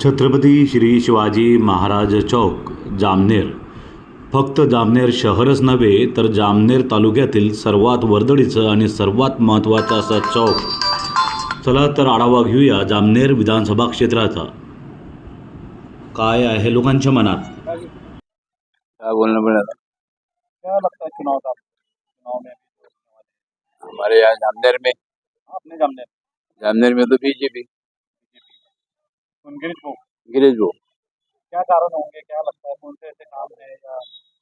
छत्रपती श्री शिवाजी महाराज चौक जामनेर. फक्त जामनेर शहरच नव्हे तर जामनेर तालुक्यातील सर्वात वर्दळीचं आणि सर्वात महत्त्वाचं असं चौक. चला तर आढावा घेऊया जामनेर विधानसभा क्षेत्राचा. काय आहे लोकांच्या मनात? क्या बोलना पड़ेगा क्या लगता है चुनाव का चुनाव में अभी जो होने वाले हमारे यहाँ जामनेर में. हैं। आपने जामने जामनेर में तो बीजेपी गिरीश भाऊ क्या कारण होंगे? क्या लगता है? कौन से ऐसे काम है या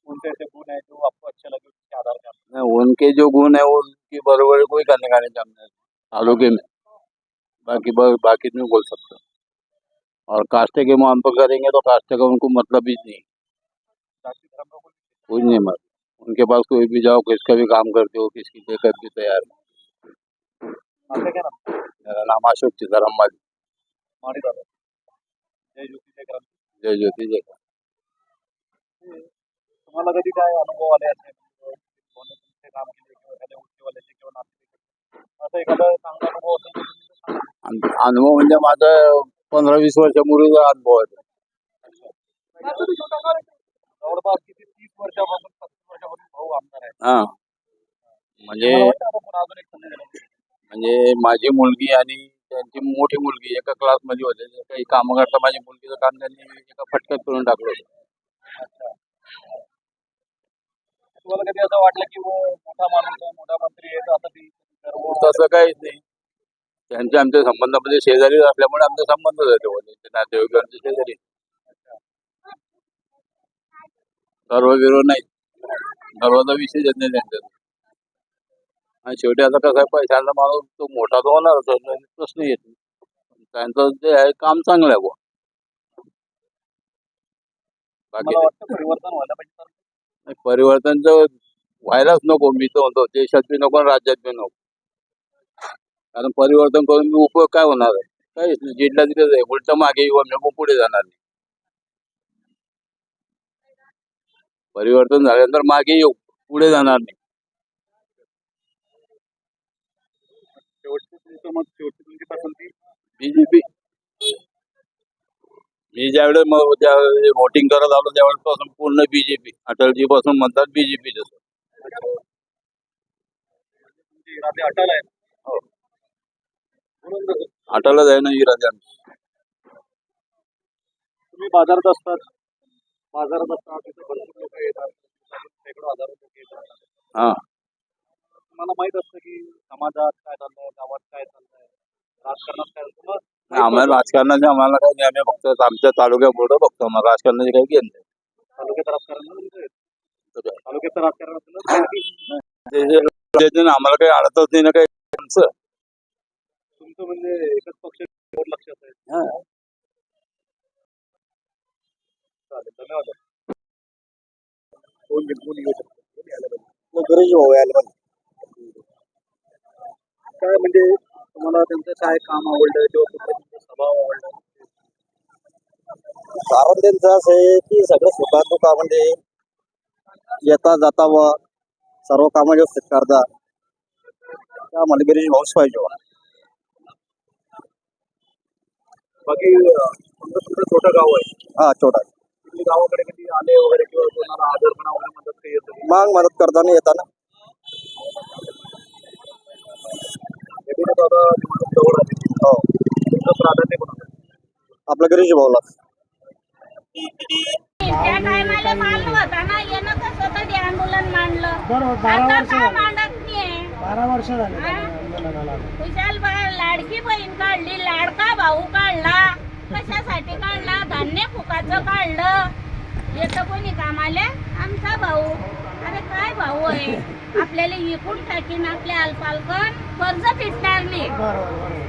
कौन से ऐसे गुण है जो आपको अच्छे लगे उसके आधार पर उनके जो गुण है वो उनकी बरोबर कोई करने का नहीं जामनेर तालुके में बाकी बाकी नहीं बोल सकते। और कास्टे के मान पर करेंगे तो कास्टे का उनको मतलब ही नहीं। कुछ नहीं। मतलब। उनके पास कोई भी जाओ किसका भी काम करते हो किसकी लेकर भी तैयार है। मेरा नाम अशोक सीताराम माली जय ज्योति जय क्रांती. जय ज्योति जय तुम्हाला कधी काय अनुभव आले असे? कोणी तुमचे काम केले किंवा एखाद्या उंचीवाल्याचे किंवा नातेवाईकाचे असं एखादा चांगला अनुभव असेल अनुभव म्हणजे माझा पंधरा वीस वर्षापूर्वीचा अनुभव आहे जवळपास किती? तीस वर्षापासून पस्तीस वर्षापासून भाऊ आमदार आहे. हा. म्हणजे. म्हणजे माझी मुलगी आणि त्यांची मोठी मुलगी एका क्लासमध्ये होते. काही कामं करता माझी मुलगीचं काम त्यांनी एका फटक्यात करून टाकलं होतं. अच्छा. तुम्हाला कधी असं वाटलं की वो मोठा माणूस मोठा मंत्री आहे ती सर्व तसं काहीच नाही. त्यांचे आमच्या संबंधामध्ये शेजारी असल्यामुळे आमचे संबंध झाले होते ते. नातेवाईकांचे शेजारी. सर्व विरोध नाही. सर्वाचा विषय येत नाही त्यांच्यात. आणि शेवटी आता कसं आहे पैशाचा माणूस तो मोठा तो होणारच त्याचा प्रश्न येत नाही. त्यांचं जे आहे काम चांगलं आहे बुवा. बाकी वाटतं परिवर्तन व्हायला पाहिजे तर नाही, परिवर्तन तर व्हायलाच नको मी तर म्हणतो देशात बी नको आणि राज्यात बी नको. कारण परिवर्तन करून बी उपयोग काय होणार आहे? काहीच नाही जिल्हा तिथेच आहे. उलट मागे येऊ आम्ही मग पुढे जाणार नाही. परिवर्तन झाल्यानंतर मागे येऊ पुढे जाणार नाही. शेवटची तुमचं मत शेवटची तुमची पसंती बीजेपी मी ज्यावेळेस वोटिंग करत आलो त्यावेळेस पासून पूर्ण बीजेपी अटलजी पासून म्हणतात बीजेपी जसं तुमचे इरादे अटल आहेत. हो. जसं अटलच आहे ना इराजा तुम्ही बाजारात असतात. बाजारात असतात तिथे भरपूर लोक येतात. शेकडो हजार लोक येतात. हा. तुम्हाला माहीत असतं की समाजात काय चाललंय गावात काय चाललंय राजकारणात काय चाललंय नाही, आम्हाला राजकारणाचे आम्हाला काही नाही आम्ही फक्त आमच्या तालुक्यापुरतं बघतो आम्हाला राजकारणाचे काही घेणं नाही. तालुक्यात राजकारण काय. तालुक्याचं राजकारण असेल जे आम्हाला काही अडतच नाही ना काही आमचं. तुमचं म्हणजे एकच पक्ष लक्षात आहे हा. चालेल धन्यवाद कोण कोण येऊ शकतो? गरज यायला पाहिजे. काय म्हणजे तुम्हाला त्यांचं काय काम आवडलं किंवा कुठला तुमचा स्वभाव आवडला? कारण त्यांचं असं आहे की सगळं सुखात दुखामध्ये येता जाता व सर्व कामं व्यवस्थित करता. त्या मला गिरीश भाऊच पाहिजे बा. बाकी अं, समजा तुमचं छोटं गाव आहे? हा छोटा तुम्ही गावाकडे कधी आले वगैरे किंवा कोणाला आजारपणा वगैरे मदत काही येतं मग मदत करताना येताना एकूण दादा निवडणूक जवळ आली हो तुमचं प्राधान्य कोणाला आपल्या गिरीश भाऊला त्या टायमाला मानलं होता ना येणं कसं कधी आंदोलन मांडलं? आता का मांडत नाहीये. बारा वर्ष झाले हा? आंदोलनाला. खुशाल बा लाडकी बहीण काढली लाडका भाऊ काढला. कशासाठी काढला? धान्य फुकाचं काढलं. येतं कोणी कामाले? आमचा भाऊ. अरे काय भाऊ आहे? आपल्याला इकून टाकीन आपल्या अल्पालकन. कर्ज फिटणार नाही. बरोबर बरोबर.